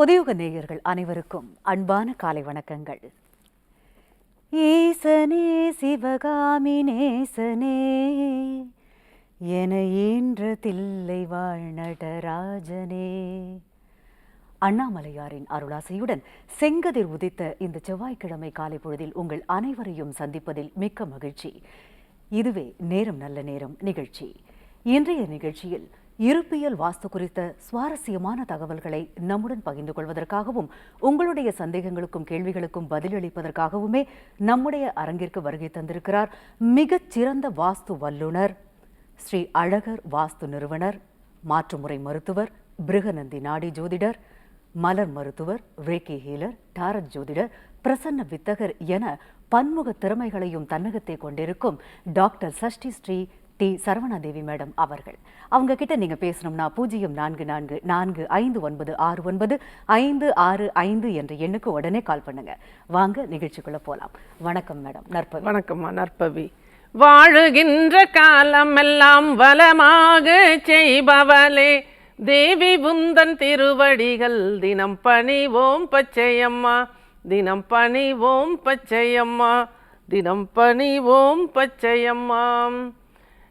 பொதியுக நேயர்கள் அனைவருக்கும் அன்பான காலை வணக்கங்கள். ஈசனே சிவகாமி நேசனே என ஈன்ற தில்லை வாழ் நடராஜனே அண்ணாமலையாரின் அருளாசையுடன் செங்கதிர் உதித்த இந்த செவ்வாய்க்கிழமை காலை பொழுதில் உங்கள் அனைவரையும் சந்திப்பதில் மிக்க மகிழ்ச்சி. இதுவே நேரம் நல்ல நேரம் நிகழ்ச்சி. இன்றைய நிகழ்ச்சியில் இருப்பியல் வாஸ்து குறித்த சுவாரஸ்யமான தகவல்களை நம்முடன் பகிர்ந்து கொள்வதற்காகவும் உங்களுடைய சந்தேகங்களுக்கும் கேள்விகளுக்கும் பதிலளிப்பதற்காகவுமே நம்முடைய அரங்கிற்கு வருகை தந்திருக்கிறார் மிகச் சிறந்த வாஸ்து வல்லுனர் ஸ்ரீ அழகர் வாஸ்து நிறுவனர் மாற்றுமுறை மருத்துவர் பிருகநந்தி நாடி ஜோதிடர் மலர் மருத்துவர் ரேக்கி ஹீலர் டாரத் ஜோதிடர் பிரசன்ன வித்தகர் என பன்முக திறமைகளையும் தன்னகத்தை கொண்டிருக்கும் doctor Sashti Sri T Saravanadevi madam அவர்கள். அவங்க கிட்ட நீங்க பேசணும்னா பூஜ்ஜியம் நான்கு நான்கு நான்கு ஐந்து ஒன்பது ஆறு ஒன்பது ஐந்து ஆறு ஐந்து என்ற எண்ணுக்கு உடனே கால் பண்ணுங்க. வாங்க நிகழ்ச்சிக்குள்ள போலாம். வணக்கம் மேடம். நற்பவி. வணக்கம்மா நற்பவி. வாழுகின்ற காலமெல்லாம் வளமாக செய்பவளே. தேவி புந்தன் திருவடிகள் தினம் பணிவோம் பச்சையம்மா. தினம் பணிவோம் பச்சையம்மா. தினம் பணிவோம் பச்சையம்மா.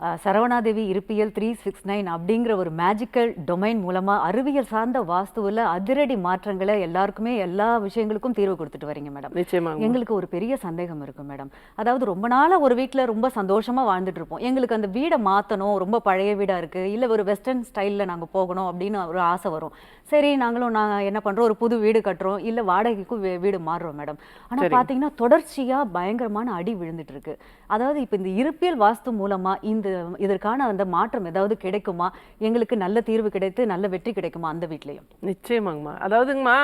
சரவணாதேவி இருப்பியல் த்ரீ சிக்ஸ் நைன் அப்படிங்கிற ஒரு மேஜிக்கல் டொமைன் மூலமா அறிவியல் சார்ந்த வாஸ்துவில் அதிரடி மாற்றங்களை எல்லாருக்குமே எல்லா விஷயங்களுக்கும் தீர்வு கொடுத்துட்டு வரீங்க மேடம் நிச்சயமாங்க எங்களுக்கு ஒரு பெரிய சந்தேகம் இருக்கு மேடம் அதாவது ரொம்ப நாளா ஒரு வீட்ல ரொம்ப சந்தோஷமா வாழ்ந்துட்டு இருப்போம். எங்களுக்கு அந்த வீடை மாத்தணும் ரொம்ப பழைய வீடா இருக்கு இல்ல ஒரு வெஸ்டர்ன் ஸ்டைல்ல நாங்க போகணும் அப்படின்னு ஒரு ஆசை வரும். சரி நாங்களும் நாங்க என்ன பண்றோம் ஒரு புது வீடு கட்டுறோம் இல்ல வாடகைக்கும் வீடு மாறுறோம் மேடம் ஆனா பாத்தீங்கன்னா தொடர்ச்சியா பயங்கரமான அடி விழுந்துட்டு இருக்கு. அதாவது இப்ப இந்த இருப்பியல் வாஸ்து மூலமா இந்த இதற்கான அந்த மாற்றம் ஏதாவது கிடைக்குமா? எங்களுக்கு நல்ல தீர்வு கிடைத்து நல்ல வெற்றி கிடைக்குமா அந்த வீட்லேயும்? நிச்சயமாங்கம்மா. அதாவதுங்கம்மா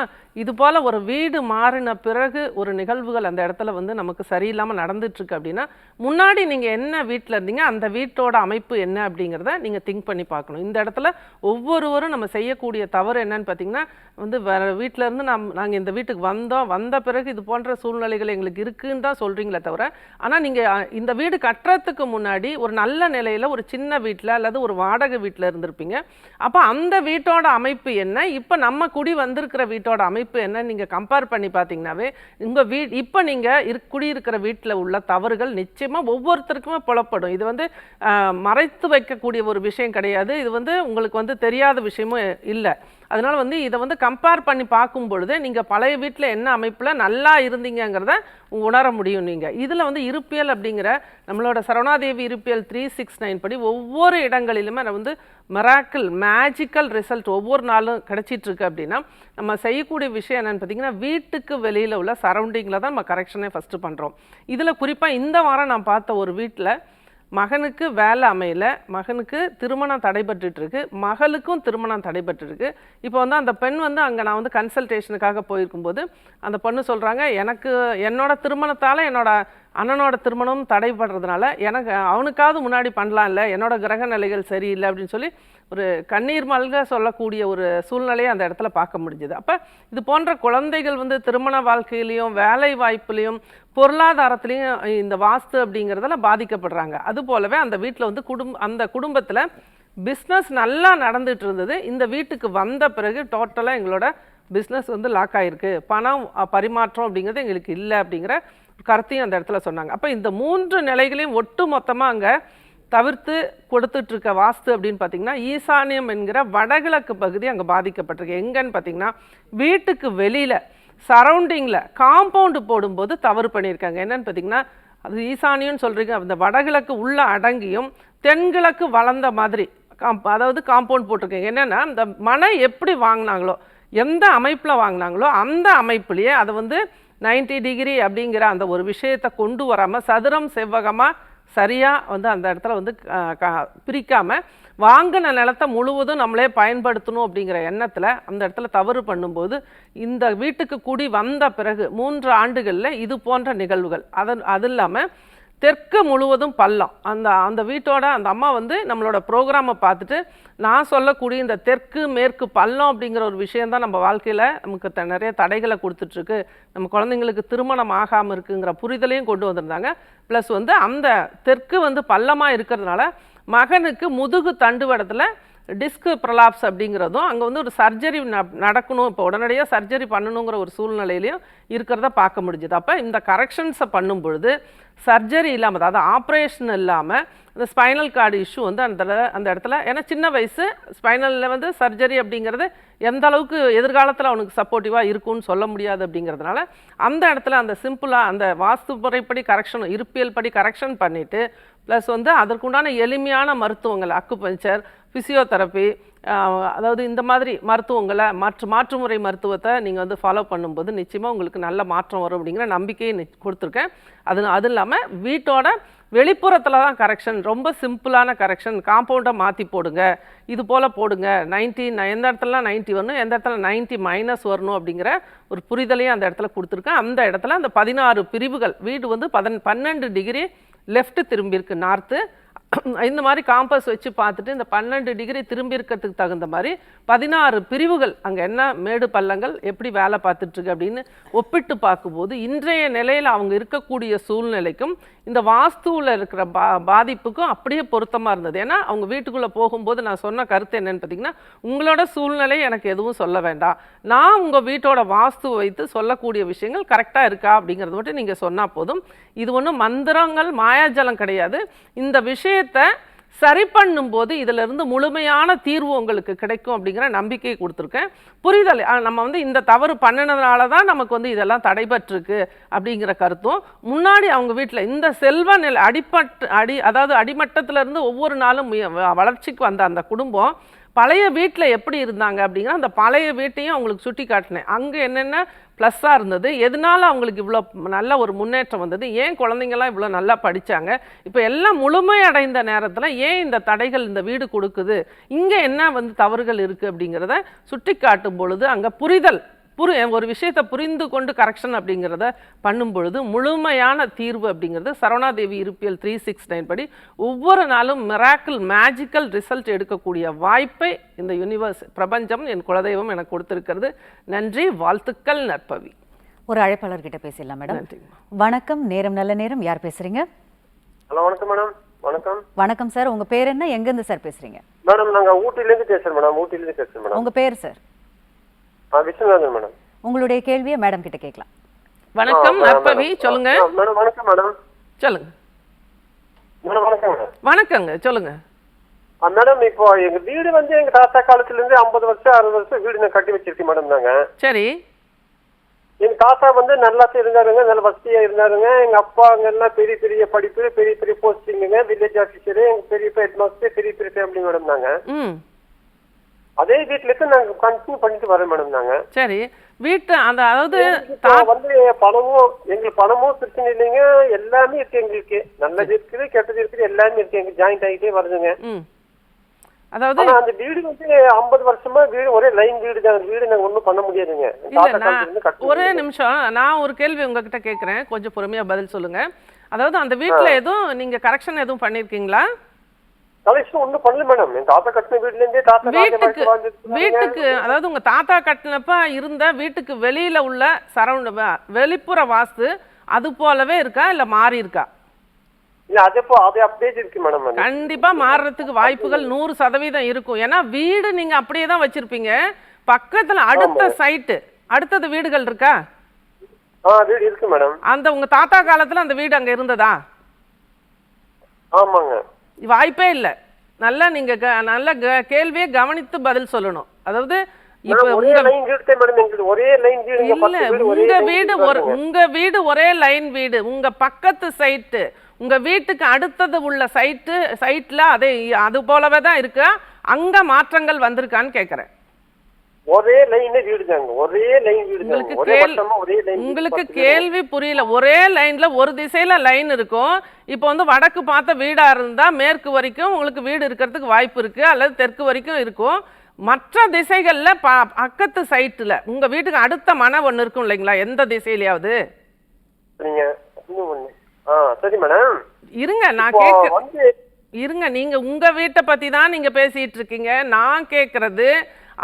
இது போல ஒரு வீடு மாறின பிறகு ஒரு நிகழ்வுகள் அந்த இடத்துல வந்து நமக்கு சரியில்லாமல் நடந்துட்டுருக்கு அப்படின்னா முன்னாடி நீங்கள் என்ன வீட்டில் இருந்தீங்க அந்த வீட்டோட அமைப்பு என்ன அப்படிங்கிறத நீங்கள் திங்க் பண்ணி பார்க்கணும். இந்த இடத்துல ஒவ்வொருவரும் நம்ம செய்யக்கூடிய தவறு என்னன்னு பார்த்தீங்கன்னா வந்து வேறு வீட்டிலேருந்து இருந்து நம் நாங்கள் இந்த வீட்டுக்கு வந்தோம் வந்த பிறகு இது போன்ற சூழ்நிலைகள் எங்களுக்கு இருக்குன்னு தான் சொல்கிறீங்களே தவிர ஆனால் நீங்கள் இந்த வீடு கட்டுறதுக்கு முன்னாடி ஒரு நல்ல நிலையில் ஒரு சின்ன வீட்டில் அல்லது ஒரு வாடகை வீட்டில் இருந்திருப்பீங்க. அப்போ அந்த வீட்டோட அமைப்பு என்ன? இப்போ நம்ம குடி வந்திருக்கிற வீட்டோட அமைப்பு என்ன நீங்கள் கம்பேர் பண்ணி பார்த்தீங்கன்னாவே உங்கள் வீ இப்போ நீங்கள் இரு- குடியிருக்கிற வீட்டில் உள்ள தவறுகள் நிச்சயமாக ஒவ்வொருத்தருக்குமே புலப்படும். இது வந்து மறைத்து வைக்கக்கூடிய ஒரு விஷயம் கிடையாது. இது வந்து உங்களுக்கு வந்து தெரியாத விஷயமும் இல்லை. அதனால் வந்து இதை வந்து கம்பேர் பண்ணி பார்க்கும் பொழுது நீங்கள் பழைய வீட்டில் என்ன அமைப்பில் நல்லா இருந்தீங்கங்கிறத உணர முடியும் நீங்கள் இதில் வந்து இருப்பியல் அப்படிங்கிற நம்மளோட சரவணாதேவி இருப்பியல் த்ரீ சிக்ஸ் நைன் படி ஒவ்வொரு இடங்களிலுமே நான் வந்து மெராக்கிள் மேஜிக்கல் ரிசல்ட் ஒவ்வொரு நாளும் கிடச்சிட்ருக்கு அப்படின்னா நம்ம செய்யக்கூடிய விஷயம் என்னென்னு பார்த்தீங்கன்னா வீட்டுக்கு வெளியில் உள்ள சரௌண்டிங்கில் தான் நம்ம கரெக்ஷனே ஃபஸ்ட்டு பண்ணுறோம் இதில் குறிப்பாக இந்த வாரம் நான் பார்த்த ஒரு வீட்டில் மகனுக்கு வேலை அமையல மகனுக்கு திருமணம் தடைபட்டுருக்கு மகளுக்கும் திருமணம் தடைபட்டுருக்கு இப்போ வந்து அந்த பெண் வந்து அங்கே நான் வந்து கன்சல்டேஷனுக்காக போயிருக்கும்போது அந்த பொண்ணு சொல்கிறாங்க எனக்கு என்னோட திருமணத்தால் என்னோட அண்ணனோட திருமணம் தடைபடுறதுனால எனக்கு அவனுக்காவது முன்னாடி பண்ணலாம்ல என்னோட கிரக நிலைகள் சரியில்லை அப்படின்னு சொல்லி ஒரு கண்ணீர் மல்க சொல்லக்கூடிய ஒரு சூழ்நிலையை அந்த இடத்துல பார்க்க முடிஞ்சுது. அப்போ இது போன்ற குழந்தைகள் வந்து திருமண வாழ்க்கையிலையும் வேலை வாய்ப்புலையும் பொருளாதாரத்திலையும் இந்த வாஸ்து அப்படிங்கிறதுல பாதிக்கப்படுறாங்க. அது போலவே அந்த வீட்டில் வந்து குடும் அந்த குடும்பத்தில் பிஸ்னஸ் நல்லா நடந்துட்டு இருந்தது. இந்த வீட்டுக்கு வந்த பிறகு டோட்டலாக எங்களோட பிஸ்னஸ் வந்து லாக் ஆகிருக்கு பணம் பரிமாற்றம் அப்படிங்கிறது எங்களுக்கு இல்லை அப்படிங்கிற கருத்தையும் அந்த இடத்துல சொன்னாங்க. அப்போ இந்த மூன்று நிலைகளையும் ஒட்டு மொத்தமாக அங்கே தவிர்த்து கொடுத்துட்ருக்க வாஸ்து அப்படின்னு பார்த்தீங்கன்னா ஈசானியம் என்கிற வடகிழக்கு பகுதி அங்கே பாதிக்கப்பட்டிருக்கு. எங்கன்னு பார்த்தீங்கன்னா வீட்டுக்கு வெளியில் சரௌண்டிங்கில் காம்பவுண்டு போடும்போது தவறு பண்ணியிருக்காங்க. என்னன்னு பார்த்தீங்கன்னா அது ஈசானியம்னு சொல்கிறீங்க அந்த வடகிழக்கு உள்ள அடங்கியும் தென்கிழக்கு வளர்ந்த மாதிரி காம் அதாவது காம்பவுண்ட் போட்டிருக்கீங்க. என்னென்னா இந்த மனை எப்படி வாங்கினாங்களோ எந்த அமைப்பில் வாங்கினாங்களோ அந்த அமைப்புலேயே அதை வந்து 90 டிகிரி அப்படிங்கிற அந்த ஒரு விஷயத்தை கொண்டு வராமல் சதுரம் செவ்வகமாக சரியாக வந்து அந்த இடத்துல வந்து பிரிக்காமல் க- வாங்கின நிலத்தை முழுவதும் நம்மளே பயன்படுத்தணும் அப்படிங்கிற எண்ணத்தில் அந்த இடத்துல தவறு பண்ணும்போது இந்த வீட்டுக்கு குடி வந்த பிறகு மூன்று ஆண்டுகளில் இது போன்ற நிகழ்வுகள். அதன் அது இல்லாமல் தெற்கு முழுவதும் பள்ளம். அந்த அந்த வீட்டோட அந்த அம்மா வந்து நம்மளோட ப்ரோக்ராமை பார்த்துட்டு நான் சொல்லக்கூடிய இந்த தெற்கு மேற்கு பள்ளம் அப்படிங்கிற ஒரு விஷயந்தான் நம்ம வாழ்க்கையில் நமக்கு த- நிறைய தடைகளை கொடுத்துட்ருக்கு. நம்ம குழந்தைங்களுக்கு திருமணம் ஆகாமல் இருக்குங்கிற புரிதலையும் கொண்டு வந்திருந்தாங்க. ப்ளஸ் வந்து அந்த தெற்கு வந்து பள்ளமாக இருக்கிறதுனால மகனுக்கு முதுகு தண்டுவடத்தில் டிஸ்கு ப்ரலாப்ஸ் அப்படிங்கிறதும் அங்கே வந்து ஒரு சர்ஜரி நடக்கணும். இப்போ உடனடியாக சர்ஜரி பண்ணணுங்கிற ஒரு சூழ்நிலையிலையும் இருக்கிறத பார்க்க முடிஞ்சுது. அப்போ இந்த கரெக்ஷன்ஸை பண்ணும் பொழுது சர்ஜரி இல்லாமல் அதாவது ஆப்ரேஷன் இல்லாமல் இந்த ஸ்பைனல் கார்டு இஷ்யூ வந்து அந்த அந்த இடத்துல ஏன்னா சின்ன வயசு ஸ்பைனலில் வந்து சர்ஜரி அப்படிங்கிறது எந்த அளவுக்கு எதிர்காலத்தில் அவனுக்கு சப்போர்ட்டிவாக இருக்கும்னு சொல்ல முடியாது அப்படிங்கிறதுனால அந்த இடத்துல அந்த சிம்பிளாக அந்த வாஸ்து முறைப்படி கரெக்ஷன் இருப்பியல் படி கரெக்ஷன் பண்ணிவிட்டு ப்ளஸ் வந்து அதற்குண்டான எளிமையான மருத்துவங்கள் அக்குபஞ்சர் ஃபிசியோதெரப்பி அதாவது இந்த மாதிரி மருத்துவங்களை மாற்று மாற்றுமுறை மருத்துவத்தை நீங்கள் வந்து ஃபாலோ பண்ணும்போது நிச்சயமாக உங்களுக்கு நல்ல மாற்றம் வரும் அப்படிங்கிற நம்பிக்கையை கொடுத்துருக்கேன். அது அது இல்லாமல் வீட்டோட வெளிப்புறத்தில் தான் கரெக்ஷன் ரொம்ப சிம்பிளான கரெக்ஷன் காம்பவுண்டை மாற்றி போடுங்க. இது போல் போடுங்க. 90 எந்த இடத்துலலாம் 90 வரணும் எந்த இடத்துல 90 மைனஸ் வரணும் அப்படிங்கிற ஒரு புரிதலையும் அந்த இடத்துல கொடுத்துருக்கேன். அந்த இடத்துல அந்த பதினாறு பிரிவுகள் வீடு வந்து பதன் பன்னெண்டு டிகிரி லெஃப்ட் திரும்பியிருக்கு நார்த்து இந்த மாதிரி காம்பஸ் வச்சு பார்த்துட்டு இந்த பன்னெண்டு டிகிரி திரும்பி இருக்கிறதுக்கு தகுந்த மாதிரி பதினாறு பிரிவுகள் அங்கே என்ன மேடு பள்ளங்கள் எப்படி வேலை பார்த்துட்டு இருக்கு அப்படின்னு ஒப்பிட்டு பார்க்கும்போது இன்றைய நிலையில் அவங்க இருக்கக்கூடிய சூழ்நிலைக்கும் இந்த வாஸ்துவில் இருக்கிற பா பாதிப்புக்கும் அப்படியே பொருத்தமாக இருந்தது. ஏன்னா அவங்க வீட்டுக்குள்ளே போகும்போது நான் சொன்ன கருத்து என்னென்னு பார்த்தீங்கன்னா உங்களோட சூழ்நிலை எனக்கு எதுவும் சொல்ல வேண்டாம். நான் உங்கள் வீட்டோட வாஸ்து வைத்து சொல்லக்கூடிய விஷயங்கள் கரெக்டாக இருக்கா அப்படிங்கிறது மட்டும் நீங்கள் சொன்னால் போதும். இது ஒன்றும் மந்திரங்கள் மாயாஜலம் கிடையாது. இந்த விஷயத்தை சரி பண்ணும்போது இதுலேருந்து முழுமையான தீர்வு உங்களுக்கு கிடைக்கும் அப்படிங்கிற நம்பிக்கை கொடுத்துருக்கேன். புரிதல் நம்ம வந்து இந்த தவறு பண்ணினதுனால தான் நமக்கு வந்து இதெல்லாம் தடைபட்டிருக்கு அப்படிங்கிற கருத்தும். முன்னாடி அவங்க வீட்டில் இந்த செல்வ நிலை அடிப்பட்டு அடி அதாவது அடிமட்டத்திலேருந்து ஒவ்வொரு நாளும் வளர்ச்சிக்கு வந்த அந்த குடும்பம் பழைய வீட்டில் எப்படி இருந்தாங்க அப்படிங்கிற அந்த பழைய வீட்டையும் அவங்களுக்கு சுட்டி காட்டினேன் அங்கே என்னென்ன ப்ளஸ்ஸாக இருந்தது. எதனால அவங்களுக்கு இவ்வளோ நல்ல ஒரு முன்னேற்றம் வந்தது? ஏன் குழந்தைங்கலாம் இவ்வளோ நல்லா படித்தாங்க இப்போ எல்லாம் முழுமையடைந்த நேரத்தில் ஏன் இந்த தடைகள் இந்த வீடு கொடுக்குது? இங்கே என்ன வந்து தவறுகள் இருக்குது அப்படிங்கிறத சுட்டி காட்டும் பொழுது அங்கே புரிதல் புரி ஒரு விஷயத்தை புரிந்து கொண்டு கரெக்ஷன் அப்படிங்கிறத பண்ணும் பொழுது முழுமையான தீர்வு அப்படிங்கிறது சரவணாதேவி இருப்பியல் த்ரீ சிக்ஸ் நைன் படி ஒவ்வொரு நாளும் மிராக்கிள் மேஜிக்கல் ரிசல்ட் எடுக்கக்கூடிய வாய்ப்பை இந்த யூனிவர்ஸ் பிரபஞ்சம் என் குலதெய்வம் எனக்கு கொடுத்திருக்கிறது. நன்றி வாழ்த்துக்கள் நற்பவி. ஒரு அழைப்பாளர் கிட்ட பேசிடலாம் மேடம். வணக்கம் நேரம் நல்ல நேரம். யார் பேசுறீங்க? ஹலோ வணக்கம் மேடம். வணக்கம். வணக்கம் சார். உங்க பேர் என்ன? எங்கேருந்து சார் பேசுறீங்க? மேடம் நாங்க ஊட்டிலேருந்து பேசுறோம் மேடம். ஊட்டிலேருந்து பேசுறோம் மேடம். உங்க பேர் சார்? ஆ விஸ்வநாதன் மேடம். உங்களுடைய கேள்வியை மேடம் கிட்ட கேட்கலாம். வணக்கம் மேடம். சொல்லுங்க. மேடம் வணக்கம் மேடம். சொல்லுங்க. மேடம் வணக்கம் மேடம். வணக்கங்க சொல்லுங்க. மேடம் இப்போ எங்க வீடு வந்து எங்க தாத்தா காலத்துல இருந்து ஐம்பது வருஷம் அறுபது வருஷம் வீடு நான் கட்டி வச்சிருக்கேன் மேடம் நாங்க. சரி. எங்க தாத்தா வந்து நல்லா இருந்தாருங்க நல்ல வசதியா இருந்தாருங்க. எங்க அப்பா அங்க எல்லாம் பெரிய பெரிய படிப்பு பெரிய பெரிய போஸ்டிங்குங்க வில்லேஜ் ஆபீசரு எங்க பெரிய ஹெட் மாஸ்டர் பெரிய பெரிய ஃபேமிலி மேடம் நாங்க. ம். அதே வீட்டுல இருந்து நாங்க கண்டினியூ பண்ணிட்டு வரோம் மேடம் நாங்க. சரி வீட்டு அந்த அதாவது வந்து பணமும் எங்களுக்கு பணமும் பிரச்சனை இல்லைங்க. எல்லாமே இருக்கு எங்களுக்கு. நல்லது இருக்குது கெட்டது இருக்குது எல்லாமே இருக்கு. எங்களுக்கு ஜாயிண்ட் ஆகிட்டே வருதுங்க. அதாவது அந்த வீடு வந்து ஐம்பது வருஷமா வீடு ஒரே லைன் வீடு தான். வீடு நாங்க ஒண்ணும் பண்ண முடியாதுங்க. ஒரே நிமிஷம். நான் ஒரு கேள்வி உங்ககிட்ட கேட்குறேன் கொஞ்சம் பொறுமையா பதில் சொல்லுங்க. அதாவது அந்த வீட்ல எதுவும் நீங்க கரெக்ஷன் எதுவும் பண்ணிருக்கீங்களா? கலெக்ஷன் ஒண்ணும் பண்ணல மேடம் என் தாத்தா கட்டின வீட்டுல இருந்தே தாத்தா ராஜ வீட்டுக்கு. வீட்டுக்கு அதாவது உங்க தாத்தா கட்டினப்ப இருந்த வீட்டுக்கு வெளியில உள்ள சரௌண்ட் வெளிப்புற வாஸ்து அது போலவே இருக்கா இல்ல மாறி இருக்கா? இல்ல அது இப்போ அது அப்படியே இருக்கு மேடம். கண்டிப்பா மாறுறதுக்கு வாய்ப்புகள் நூறு சதவீதம் இருக்கும். ஏன்னா வீடு நீங்க அப்படியே தான் வச்சிருப்பீங்க. பக்கத்துல அடுத்த சைட்டு அடுத்தது வீடுகள் இருக்கா? இருக்கு மேடம் அந்த உங்க தாத்தா காலத்துல அந்த வீடு அங்க இருந்ததா? ஆமாங்க. வாய்ப்பே இல்லை. நல்லா நீங்க நல்ல கேள்வியை கவனித்து பதில் சொல்லணும். அதாவது இப்ப நான் ஒரே உங்க லைன் வீடு ஒரே உங்க வீடு ஒரு வருதுங்க. உங்க வீடு ஒரே லைன் வீடு. உங்க பக்கத்து சைட்டு உங்க வீட்டுக்கு அடுத்தது உள்ள சைட்டு சைட்ல அதே அது போலவே தான் இருக்கு. அங்க மாற்றங்கள் வந்திருக்கான்னு கேக்குறேன். ஒரே லைன் வீடு தாங்க ஒரே லைன் வீடு உங்களுக்கு தாங்க ஒரே ஒரே லைன் உங்களுக்கு கேள்வி புரியல. ஒரே லைன்ல ஒரு திசையில லைன் இருக்கும். இப்போ வந்து வடக்கு பார்த்த வீடா இருந்தா மேற்கு வரைக்கும் உங்களுக்கு வீடு இருக்கிறதுக்கு வாய்ப்பு இருக்கு. அல்லது தெற்கு வரைக்கும் இருக்கும். மற்ற திசைகள்ல ப பக்கத்து சைட்டுல உங்க வீட்டுக்கு அடுத்த மனை ஒண்ணு இருக்கும் இல்லைங்களா? எந்த திசையிலயாவது? ஆ சரி மேடம் இருங்க நான் கேட்க இருங்க நீங்க உங்க வீட்டை பத்தி தான் நீங்க பேசிட்டு இருக்கீங்க. நான் கேட்கறது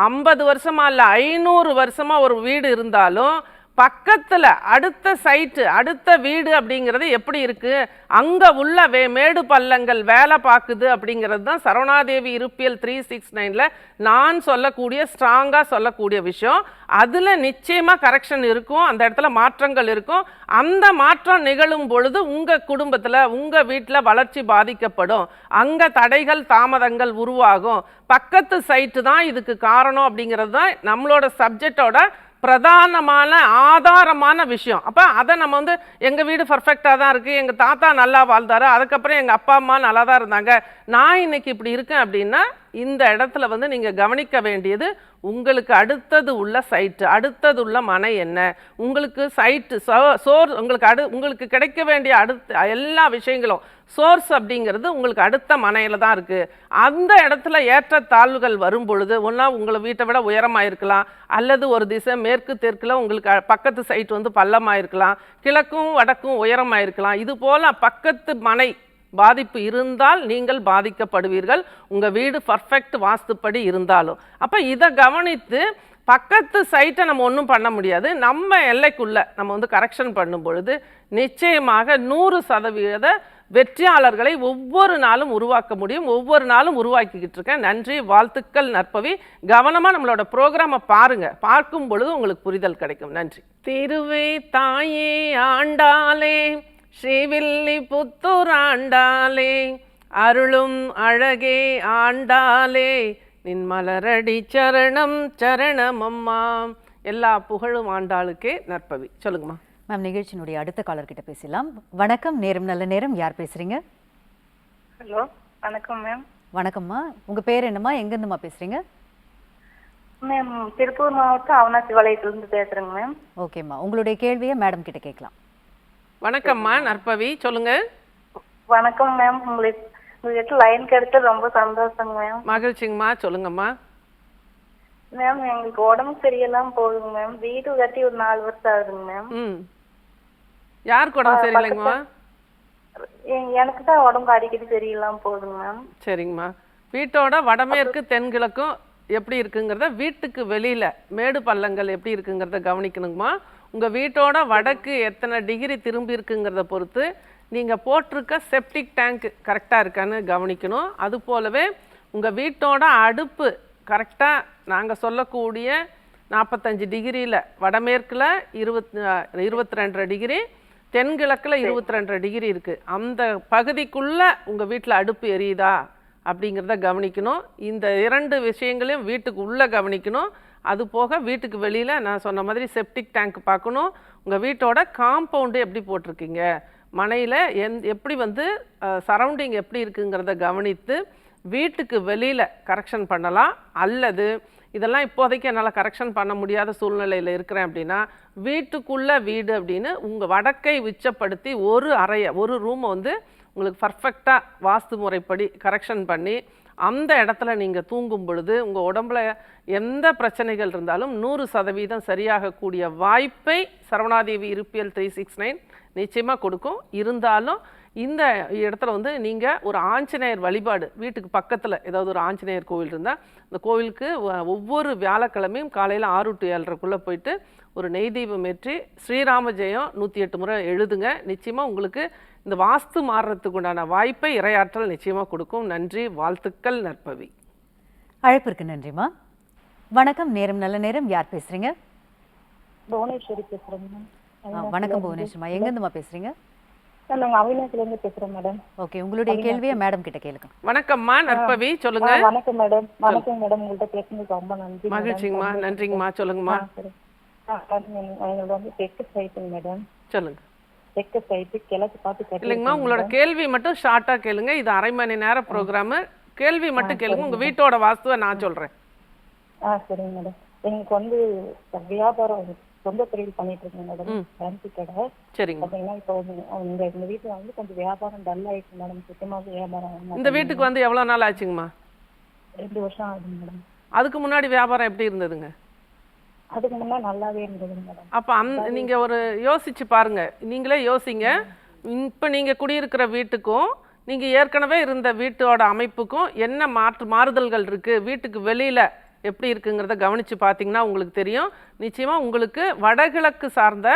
ஐம்பது வருஷமா இல்லை ஐநூறு வருஷமாக ஒரு வீடு இருந்தாலும் பக்கத்தில் அடுத்த சைட்டு அடுத்த வீடு அப்படிங்கிறது எப்படி இருக்குது அங்கே உள்ள வே மேடு பள்ளங்கள் வேலை பார்க்குது அப்படிங்கிறது தான் சரவணாதேவி இருப்பியல் த்ரீ சிக்ஸ் நைனில் நான் சொல்லக்கூடிய ஸ்ட்ராங்காக சொல்லக்கூடிய விஷயம். அதில் நிச்சயமாக கரெக்ஷன் இருக்கும் அந்த இடத்துல மாற்றங்கள் இருக்கும். அந்த மாற்றம் நிகழும் பொழுது உங்கள் குடும்பத்தில் உங்கள் வீட்டில் வளர்ச்சி பாதிக்கப்படும். அங்கே தடைகள் தாமதங்கள் உருவாகும். பக்கத்து சைட்டு தான் இதுக்கு காரணம் அப்படிங்கிறது தான் நம்மளோட சப்ஜெக்டோட பிரதானமான ஆதாரமான விஷயம். அப்போ அதை நம்ம வந்து எங்கள் வீடு பர்ஃபெக்டாக தான் இருக்குது எங்கள் தாத்தா நல்லா வாழ்ந்தார் அதுக்கப்புறம் எங்கள் அப்பா அம்மா நல்லா தான் இருந்தாங்க. நான் இன்னைக்கு இப்படி இருக்கேன் அப்படின்னா இந்த இடத்துல வந்து நீங்கள் கவனிக்க வேண்டியது உங்களுக்கு அடுத்தது உள்ள சைட்டு அடுத்தது உள்ள மனை என்ன? உங்களுக்கு சைட்டு சோர்ஸ் உங்களுக்கு அடு உங்களுக்கு கிடைக்க வேண்டிய அடுத்த எல்லா விஷயங்களும் சோர்ஸ் அப்படிங்கிறது உங்களுக்கு அடுத்த மனையில தான் இருக்குது அந்த இடத்துல ஏற்ற தாழ்வுகள் வரும் பொழுது ஒன்றா உங்களை வீட்டை விட உயரமாக இருக்கலாம் அல்லது ஒரு திசை மேற்கு தெற்கில் உங்களுக்கு பக்கத்து சைட் வந்து பள்ளமாக இருக்கலாம் கிழக்கும் வடக்கும் உயரமாக இருக்கலாம் இது போல் பக்கத்து மனை பாதிப்பு இருந்தால் நீங்கள் பாதிக்கப்படுவீர்கள். உங்கள் வீடு பர்ஃபெக்ட் வாஸ்துப்படி இருந்தாலும். அப்போ இதை கவனித்து பக்கத்து சைட்டை நம்ம ஒன்றும் பண்ண முடியாது. நம்ம எல்லைக்குள்ளே நம்ம வந்து கரெக்ஷன் பண்ணும் பொழுது நிச்சயமாக நூறு சதவீத வெற்றியாளர்களை ஒவ்வொரு நாளும் உருவாக்க முடியும். ஒவ்வொரு நாளும் உருவாக்கிக்கிட்டு இருக்கேன். நன்றி வாழ்த்துக்கள் நற்பவி. கவனமாக நம்மளோட ப்ரோக்ராமை பாருங்கள் பார்க்கும் பொழுது உங்களுக்கு புரிதல் கிடைக்கும். நன்றி. திருவே தாயே ஆண்டாலே ஸ்ரீவில்லி புத்தூர் ஆண்டாளே அருளும் அழகே ஆண்டாளே நின் மலரடி சரணம் சரணம் அம்மா எல்லா புகழும் ஆண்டாளுக்கே நற்பவி. சொல்லுங்கம்மா. மேம் நிகழ்ச்சியினுடைய அடுத்த காலர் கிட்ட பேசலாம் வணக்கம் நேரம் நல்ல நேரம். யார் பேசுறீங்க? ஹலோ வணக்கம் மேம். வணக்கம்மா. உங்க பேர் என்னம்மா? எங்கேருந்துமா பேசுறீங்க? மேம் திருப்பூர் மாவட்டம் அவனாசி வளையத்துலேருந்து பேசுகிறேங்க மேம். ஓகேம்மா. உங்களுடைய கேள்வியை மேடம் கிட்ட கேட்கலாம். வணக்கம்மா நற்பவி சொல்லுங்க. வணக்கம் மேம். உங்களுக்கு உங்ககிட்ட லைன் கிடைச்சது ரொம்ப சந்தோஷங்க மேம். மகிழ்ச்சிங்கம்மா சொல்லுங்கம்மா. மேம் எங்களுக்கு உடம்பு சரியெல்லாம் போகுதுங்க மேம். வீடு கட்டி ஒரு நாலு வருஷம் ஆகுதுங்க மேம். ம். யாருக்கு உடம்பு சரியில்லைங்கம்மா? எனக்கு தான் உடம்பு அடிக்கடி சரியில்லாம போகுதுங்க மேம். சரிங்கம்மா. வீட்டோட வடமேற்கு தென்கிழக்கும் எப்படி இருக்குங்கிறத வீட்டுக்கு வெளியில மேடு பள்ளங்கள் எப்படி இருக்குங்கிறத கவனிக்கணுங்கம்மா. உங்க வீட்டோட வடக்கு எத்தனை டிகிரி திரும்பி இருக்குங்கிறத பொறுத்து நீங்க போட்டிருக்க செப்டிக் டேங்க் கரெக்டா இருக்கான்னு கவனிக்கணும். அது போலவே உங்க வீட்டோட அடுப்பு கரெக்டா நாங்க சொல்லக்கூடிய நாற்பத்தஞ்சு டிகிரியில் வடமேற்கில் இருபத் இருபத்தி ரெண்டரை டிகிரி தென்கிழக்கில் இருபத்தி ரெண்டரை டிகிரி இருக்குது அந்த பகுதிக்குள்ளே உங்கள் வீட்டில் அடுப்பு எரியுதா அப்படிங்கிறத கவனிக்கணும். இந்த இரண்டு விஷயங்களையும் வீட்டுக்கு உள்ளே கவனிக்கணும். அது போக வீட்டுக்கு வெளியில் நான் சொன்ன மாதிரி செப்டிக் டேங்க் பார்க்கணும். உங்கள் வீட்டோட காம்பவுண்டு எப்படி போட்டிருக்கீங்க? மனையில் எந் எப்படி வந்து சரௌண்டிங் எப்படி இருக்குங்கிறத கவனித்து வீட்டுக்கு வெளியில் கரெக்ஷன் பண்ணலாம். அல்லது இதெல்லாம் இப்போதைக்கு என்னால் கரெக்ஷன் பண்ண முடியாத சூழ்நிலையில் இருக்கிறேன் அப்படின்னா வீட்டுக்குள்ளே வீடு அப்படின்னு உங்கள் வடக்கை உச்சப்படுத்தி ஒரு அறையை ஒரு ரூமை வந்து உங்களுக்கு பர்ஃபெக்டாக வாஸ்து முறைப்படி கரெக்ஷன் பண்ணி அந்த இடத்துல நீங்கள் தூங்கும் பொழுது உங்கள் உடம்புல எந்த பிரச்சனைகள் இருந்தாலும் நூறு சதவீதம் சரியாகக்கூடிய வாய்ப்பை சரவணாதேவி இருப்பியல் த்ரீ சிக்ஸ் நைன் நிச்சயமாக கொடுக்கும். இருந்தாலும் இந்த இடத்துல வந்து நீங்கள் ஒரு ஆஞ்சநேயர் வழிபாடு வீட்டுக்கு பக்கத்தில் ஏதாவது ஒரு ஆஞ்சநேயர் கோவில் இருந்தால் இந்த கோவிலுக்கு ஒவ்வொரு வியாழக்கிழமையும் காலையில் ஆறு டு ஏழரைக்குள்ளே போயிட்டு ஒரு நெய் தீபம் ஏற்றி ஸ்ரீராம ஜெயம் நூற்றி எட்டு முறை எழுதுங்க. நிச்சயமாக உங்களுக்கு இந்த வாஸ்து மாறுறதுக்கு உண்டான வாய்ப்பை இரையாற்றல் நிச்சயமாக கொடுக்கும். நன்றி வாழ்த்துக்கள் நற்பவி. அழைப்பிற்கு நன்றிம்மா. வணக்கம் நேரம் நல்ல நேரம். யார் பேசுறீங்க? புவனேஸ்வரி ஆ, வணக்கம் புவனேஸ்வரிமா எங்கேருந்துமா பேசுறீங்க? பேசுகிறோம் மேடம். ஓகே உங்களுடைய கேள்வியை மேடம் கிட்ட கேளுங்க. வணக்கம்மா நற்பவி சொல்லுங்க. வணக்கம் மேடம். வணக்கம் மேடம். உங்கள்கிட்ட பேசுனதுக்கு ரொம்ப நன்றி மகிழ்ச்சிங்கம்மா. நன்றிங்கம்மா. சொல்லுங்கம்மா. எங்களுக்கு வந்து மேடம். சொல்லுங்க. தெற்கு சைட்டு கிழக்கு பார்த்து இல்லைங்கம்மா உங்களோட கேள்வி மட்டும் ஷார்ட்டாக கேளுங்க. இது அரை மணி நேர ப்ரோக்ராமு கேள்வி மட்டும் கேளுங்க. உங்க வீட்டோட வாஸ்துவை நான் சொல்றேன். ஆ சரிங்க மேடம். எங்களுக்கு வந்து வியாபாரம் சொந்த தொழில் பண்ணிட்டு இருக்கேன் மேடம். ஃபேன்சி கடை. சரிங்க. பாத்தீங்கன்னா இப்போ இந்த இந்த வீட்டுல வந்து கொஞ்சம் வியாபாரம் டல் ஆயிடுச்சு மேடம். சுத்தமாக வியாபாரம் இந்த. வீட்டுக்கு வந்து எவ்வளோ நாள் ஆச்சுங்கம்மா? ரெண்டு வருஷம் ஆகுது மேடம். அதுக்கு முன்னாடி வியாபாரம் எப்படி இருந்ததுங்க? அதுக்கு முன்னே நல்லாவே இருந்தது மேடம். அப்போ அந் நீங்கள் ஒரு யோசிச்சு பாருங்க. நீங்களே யோசிங்க. இப்போ நீங்கள் குடியிருக்கிற வீட்டுக்கும் நீங்கள் ஏற்கனவே இருந்த வீட்டோட அமைப்புக்கும் என்ன மாற்று மாறுதல்கள் இருக்குது வீட்டுக்கு வெளியில் எப்படி இருக்குங்கிறத கவனித்து பார்த்தீங்கன்னா உங்களுக்கு தெரியும். நிச்சயமாக உங்களுக்கு வடகிழக்கு சார்ந்த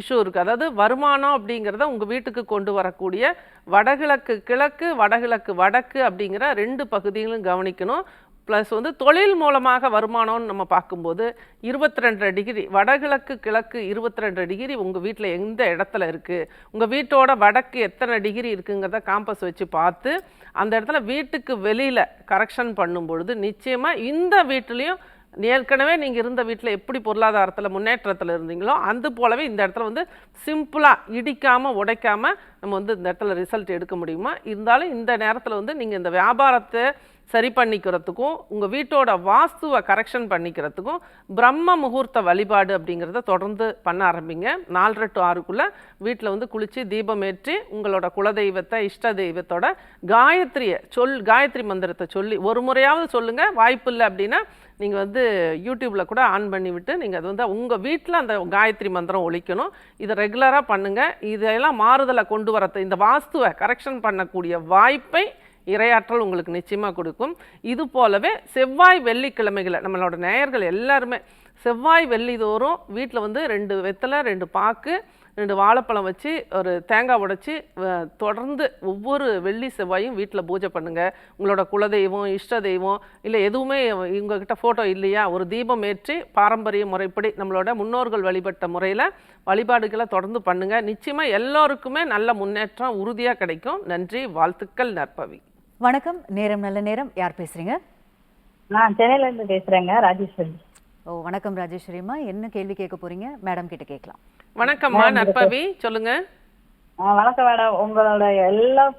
இஷ்யூ இருக்குது அதாவது வருமானம் அப்படிங்கிறத உங்கள் வீட்டுக்கு கொண்டு வரக்கூடிய வடகிழக்கு கிழக்கு வடகிழக்கு வடக்கு அப்படிங்கிற ரெண்டு பகுதிகளும் கவனிக்கணும். ப்ளஸ் வந்து தொழில் மூலமாக வருமானம்னு நம்ம பார்க்கும்போது இருபத்தி ரெண்டு டிகிரி வடகிழக்கு கிழக்கு இருபத்தி ரெண்டு டிகிரி உங்கள் வீட்டில் எந்த இடத்துல இருக்குது உங்கள் வீட்டோட வடக்கு எத்தனை டிகிரி இருக்குங்கிறத காம்பஸ் வச்சு பார்த்து அந்த இடத்துல வீட்டுக்கு வெளியில் கரெக்ஷன் பண்ணும் பொழுது நிச்சயமாக இந்த வீட்லேயும் ஏற்கனவே நீங்கள் இருந்த வீட்டில் எப்படி பொருளாதாரத்தில் முன்னேற்றத்தில் இருந்தீங்களோ அது போலவே இந்த இடத்துல வந்து சிம்பிளாக இடிக்காமல் உடைக்காமல் நம்ம வந்து இந்த இடத்துல ரிசல்ட் எடுக்க முடியுமா? இருந்தாலும் இந்த நேரத்தில் வந்து நீங்கள் இந்த வியாபாரத்தை சரி பண்ணிக்கிறதுக்கும் உங்கள் வீட்டோட வாஸ்துவை கரெக்ஷன் பண்ணிக்கிறதுக்கும் பிரம்ம முகூர்த்த வழிபாடு அப்படிங்கிறத தொடர்ந்து பண்ண ஆரம்பிங்க. நாலரை டு ஆறுக்குள்ளே வீட்டில் வந்து குளித்து தீபம் ஏற்றி உங்களோட குலதெய்வத்தை இஷ்ட தெய்வத்தோட காயத்ரியை சொல் காயத்ரி மந்திரத்தை சொல்லி ஒரு முறையாவது சொல்லுங்கள் வாய்ப்பு இல்லை அப்படின்னா நீங்கள் வந்து யூடியூப்பில் கூட ஆன் பண்ணிவிட்டு நீங்கள் அது வந்து உங்கள் வீட்டில் அந்த காயத்ரி மந்திரம் ஒழிக்கணும். இதை ரெகுலராக பண்ணுங்கள் இதெல்லாம் மாறுதலை கொண்டு வரது இந்த வாஸ்துவை கரெக்ஷன் பண்ணக்கூடிய வாய்ப்பை இரையாற்றல் உங்களுக்கு நிச்சயமாக கொடுக்கும். இது போலவே செவ்வாய் வெள்ளிக்கிழமைகளை நம்மளோட நேயர்கள் எல்லாருமே செவ்வாய் வெள்ளி தோறும் வீட்டில் வந்து ரெண்டு வெத்தலை ரெண்டு பாக்கு ரெண்டு வாழைப்பழம் வச்சு ஒரு தேங்காய் உடைச்சி தொடர்ந்து ஒவ்வொரு வெள்ளி செவ்வாயும் வீட்டில் பூஜை பண்ணுங்கள் உங்களோட குலதெய்வம் இஷ்ட தெய்வம் இல்லை எதுவுமே இவங்கக்கிட்ட ஃபோட்டோ இல்லையா? ஒரு தீபம் ஏற்றி பாரம்பரிய முறைப்படி நம்மளோட முன்னோர்கள் வழிபட்ட முறையில் வழிபாடுகளை தொடர்ந்து பண்ணுங்கள் நிச்சயமாக எல்லோருக்குமே நல்ல முன்னேற்றம் உறுதியாக கிடைக்கும். நன்றி வாழ்த்துக்கள் நற்பவி. வணக்கம். நேரம் நல்ல நேரம். யார் பேசுறீங்க? நான் சென்னையில இருந்து பேசுறேங்க ராஜேஸ்வரி. ஓ வணக்கம் ராஜேஸ்வரிமா என்ன கேள்வி கேட்க போறீங்க? மேடம் கிட்ட கேட்கலாம். வணக்கம்மா நற்பவி. சொல்லுங்க. வணக்கம் மேடம். உங்களோட எல்லா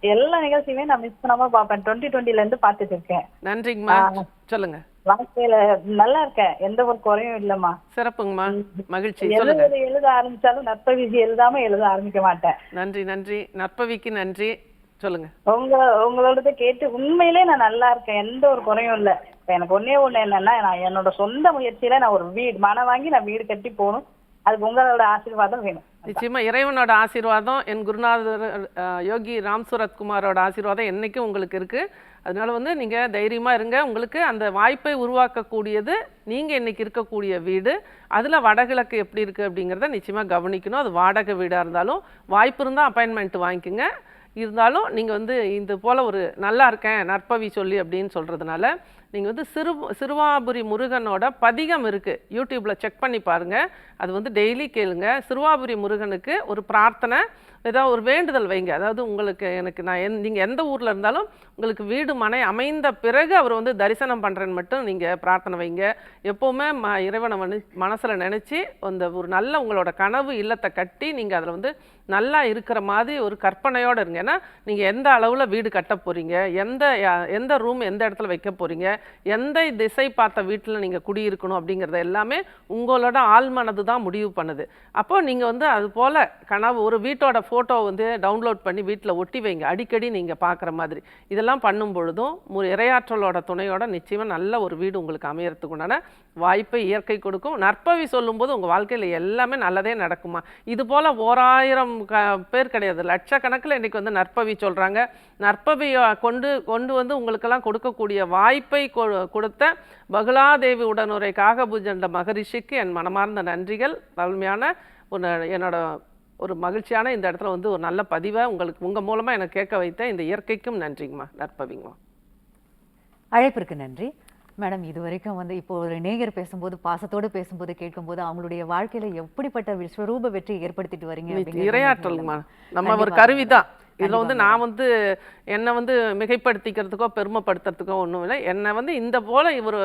எல்லா நிகழ்ச்சியுமே நான் மிஸ் பண்ணாம பார்ப்பேன். டுவெண்ட்டி டுவெண்ட்டில இருந்து பார்த்துட்டு இருக்கேன். நன்றிங்கம்மா சொல்லுங்க. வாழ்க்கையில நல்லா இருக்கேன். எந்த ஒரு குறையும் இல்லம்மா. சிறப்புங்கம்மா. மகிழ்ச்சி. சொல்லுங்க. எழுத எழுத ஆரம்பிச்சாலும் நற்ப விதி எழுதாம எழுத ஆரம்பிக்க மாட்டேன். நன்றி நன்றி. நற்பவிக்கு நன்றி. சொல்லுங்க. உங்க உங்களோடத கேட்டு உண்மையிலே நான் நல்லா இருக்கேன். எந்த ஒரு குறையும் இல்ல. இப்ப எனக்கு ஒண்ணே ஒண்ணு என்னன்னா நான் என்னோட சொந்த முயற்சியில நான் ஒரு வீடு மனம் வாங்கி நான் வீடு கட்டி போகணும். அதுக்கு உங்களோட ஆசீர்வாதம் வேணும். நிச்சயமா இறைவனோட ஆசீர்வாதம் என் குருநாதர் யோகி ராம் சூரத்குமாரோட ஆசீர்வாதம் என்னைக்கும் உங்களுக்கு இருக்கு. அதனால வந்து நீங்க தைரியமா இருங்க. உங்களுக்கு அந்த வாய்ப்பை உருவாக்கக்கூடியது நீங்க இன்னைக்கு இருக்கக்கூடிய வீடு. அதுல வடகிழக்கு எப்படி இருக்கு அப்படிங்கிறத நிச்சயமா கவனிக்கணும். அது வாடகை வீடா இருந்தாலும் வாய்ப்பு இருந்தா அப்பாயின்மெண்ட் வாங்கிக்கோங்க. இருந்தாலும் நீங்கள் வந்து இது போல் ஒரு நல்லா இருக்கேன் நற்பவி சொல்லி அப்படின்னு சொல்கிறதுனால நீங்கள் வந்து சிறு சிறுவாபுரி முருகனோட பதிகம் இருக்குது யூடியூப்பில் செக் பண்ணி பாருங்கள் அது வந்து டெய்லி கேளுங்க. சிறுவாபுரி முருகனுக்கு ஒரு பிரார்த்தனை. ஏதாவது ஒரு வேண்டுதல் வைங்க. அதாவது உங்களுக்கு எனக்கு நான் எந் நீங்கள் எந்த ஊரில் இருந்தாலும் உங்களுக்கு வீடு மனை அமைந்த பிறகு அவர் வந்து தரிசனம் பண்ணுறேன்னு மட்டும் நீங்கள் பிரார்த்தனை வைங்க. எப்போவுமே ம இறைவனை வந்து மனசில் நினச்சி அந்த ஒரு நல்ல உங்களோட கனவு இல்லத்தை கட்டி நீங்கள் அதில் வந்து நல்லா இருக்கிற மாதிரி ஒரு கற்பனையோடு இருங்க. ஏன்னா நீங்கள் எந்த அளவில் வீடு கட்ட போகிறீங்க எந்த எந்த ரூம் எந்த இடத்துல வைக்க போகிறீங்க எந்த திசை பார்த்த வீட்டில் நீங்கள் குடியிருக்கணும் அப்படிங்கிறத எல்லாமே உங்களோட ஆழ்மனது தான் முடிவு பண்ணுது. அப்போ நீங்கள் வந்து அது போல் கனவு ஒரு வீட்டோட ஃபோட்டோ வந்து டவுன்லோட் பண்ணி வீட்டில் ஒட்டி வைங்க. அடிக்கடி நீங்கள் பார்க்குற மாதிரி. இதெல்லாம் பண்ணும் பொழுதும் ஒரு இரையாற்றலோட துணையோட நிச்சயமாக நல்ல ஒரு வீடு உங்களுக்கு அமையறதுக்கு உண்டான வாய்ப்பை இயற்கை கொடுக்கும். நற்பவி சொல்லும்போது உங்கள் வாழ்க்கையில் எல்லாமே நல்லதே நடக்குமா? இது போல் ஓராயிரம் க பேர் கிடையாது. லட்சக்கணக்கில் இன்றைக்கி வந்து நற்பவி சொல்கிறாங்க நற்பவியை கொண்டு கொண்டு வந்து உங்களுக்கெல்லாம் கொடுக்கக்கூடிய வாய்ப்பை கொ- கொடுத்த பகுலாதேவி உடனுரை காகபூஜண்ட மகரிஷிக்கு என் மனமார்ந்த நன்றிகள். வலிமையான என்னோட ஒரு மகிழ்ச்சியான இந்த இடத்துல வந்து ஒரு நல்ல பதிவை உங்களுக்கு உங்கள் மூலமாக எனக்கு கேட்க வைத்த இந்த இயற்கைக்கும் நன்றிங்கம்மா நற்பவிங்கம்மா. அழைப்பிற்கு நன்றி. மேடம் இது வரைக்கும் வந்து இப்போ ஒரு நேயர் பேசும்போது பாசத்தோடு பேசும்போது கேட்கும்போது அவங்களுடைய வாழ்க்கையில எப்படிப்பட்ட விஸ்வரூப வெற்றி ஏற்படுத்திட்டு வரீங்க வந்து நம்ம ஒரு கண்டிப்பா. இதில் வந்து நான் வந்து என்னை வந்து மிகைப்படுத்திக்கிறதுக்கோ பெருமைப்படுத்துறதுக்கோ ஒன்றும் இல்லை. என்னை வந்து இந்த போல ஒரு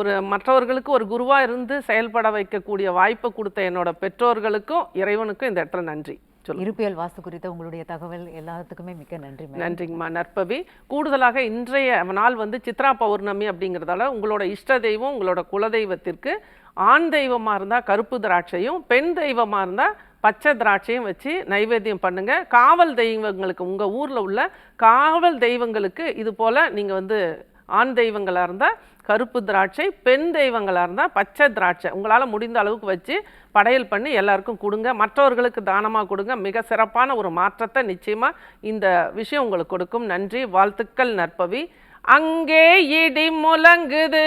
ஒரு மற்றவர்களுக்கு ஒரு குருவா இருந்து செயல்பட வைக்கக்கூடிய வாய்ப்பை கொடுத்த என்னோட பெற்றோர்களுக்கும் இறைவனுக்கும் இந்த இடத்துல நன்றி. சொல்லு இருப்பியல் வாஸ்து குறித்த உங்களுடைய தகவல் எல்லாத்துக்குமே மிக்க நன்றி நன்றிங்கம்மா. நற்பவி கூடுதலாக இன்றைய நாள் வந்து சித்ரா பௌர்ணமி அப்படிங்கிறதால உங்களோட இஷ்ட தெய்வம் உங்களோட குலதெய்வத்திற்கு ஆண் தெய்வமாக இருந்தால் கருப்பு திராட்சையும் பெண் தெய்வமாக இருந்தால் பச்சை திராட்சையும் வச்சு நைவேத்தியம் பண்ணுங்க. காவல் தெய்வங்களுக்கு உங்கள் ஊரில் உள்ள காவல் தெய்வங்களுக்கு இது போல் நீங்கள் வந்து ஆண் தெய்வங்களாக இருந்தால் கருப்பு திராட்சை பெண் தெய்வங்களாக இருந்தால் பச்சை திராட்சை. உங்களால் முடிந்த அளவுக்கு வச்சு படையல் பண்ணி எல்லாருக்கும் கொடுங்க. மற்றவர்களுக்கு தானமாக கொடுங்க. மிக சிறப்பான ஒரு மாற்றத்தை நிச்சயமாக இந்த விஷயம் உங்களுக்கு கொடுக்கும். நன்றி. வாழ்த்துக்கள் நற்பவி. அங்கே இடி முழங்குது.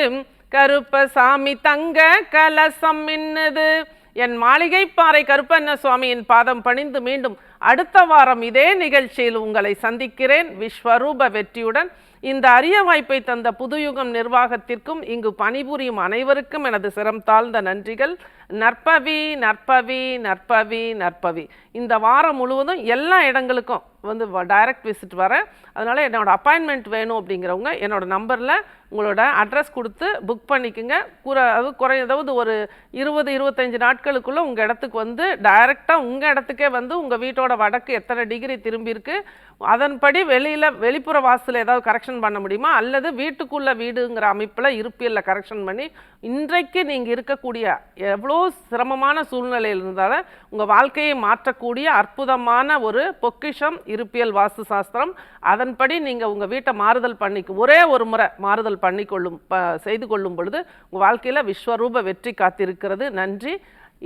கருப்பசாமி தங்க கலசம் மின்னுது. என் மாளிகை பாறை கருப்பண்ண சுவாமியின் பாதம் பணிந்து மீண்டும் அடுத்த வாரம் இதே நிகழ்ச்சியில் உங்களை சந்திக்கிறேன். விஸ்வரூப வெற்றியுடன் இந்த அரிய வாய்ப்பை தந்த புதுயுகம் நிர்வாகத்திற்கும் இங்கு பணிபுரியும் அனைவருக்கும் எனது சிரம் தாழ்ந்த நன்றிகள். நற்பவி நற்பவி நற்பவி நற்பவி. இந்த வாரம் முழுவதும் எல்லா இடங்களுக்கும் வந்து டைரக்ட் விசிட் வரேன். அதனால் என்னோட அப்பாயின்மெண்ட் வேணும் அப்படிங்கிறவங்க என்னோட நம்பரில் உங்களோட அட்ரஸ் கொடுத்து புக் பண்ணிக்கோங்க. குறை அது குறை அதாவது ஒரு இருபது இருபத்தஞ்சு நாட்களுக்குள்ளே உங்கள் இடத்துக்கு வந்து டைரெக்டாக உங்கள் இடத்துக்கே வந்து உங்கள் வீட்டோட வடக்கு எத்தனை டிகிரி திரும்பியிருக்கு? அதன்படி வெளியில் வெளிப்புற வாசல் ஏதாவது கரெக்ஷன் பண்ண முடியுமா? அல்லது வீட்டுக்குள்ள வீடுங்கிற அமைப்பில் இருப்பியலில் கரெக்ஷன் பண்ணி இன்றைக்கு நீங்கள் இருக்கக்கூடிய எவ்வளோ சிரமமான சூழ்நிலையில் இருந்தாலும் உங்கள் வாழ்க்கையை மாற்றக்கூடிய அற்புதமான ஒரு பொக்கிஷம் இருப்பியல் வாஸ்து சாஸ்திரம். அதன்படி நீங்கள் உங்கள் வீட்டை மாறுதல் பண்ணி ஒரே ஒரு முறை மாறுதல் பண்ணிக்கொள்ளும் ப செய்து கொள்ளும் பொழுது உங்கள் வாழ்க்கையில் விஸ்வரூப வெற்றி காத்திருக்கிறது. நன்றி.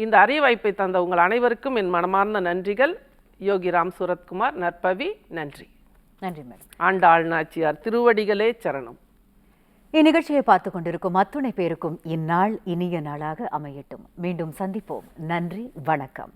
இந்த அறிவாய்ப்பை தந்த உங்கள் அனைவருக்கும் என் மனமார்ந்த நன்றிகள். யோகி ராம் சூரத்குமார் நற்பவி நன்றி. நன்றி மேடம். ஆண்டாள் நாச்சியார் திருவடிகளே சரணம். இந்நிகழ்ச்சியை பார்த்து கொண்டிருக்கும் அத்துணை பேருக்கும் இந்நாள் இனிய நாளாக அமையட்டும். மீண்டும் சந்திப்போம். நன்றி வணக்கம்.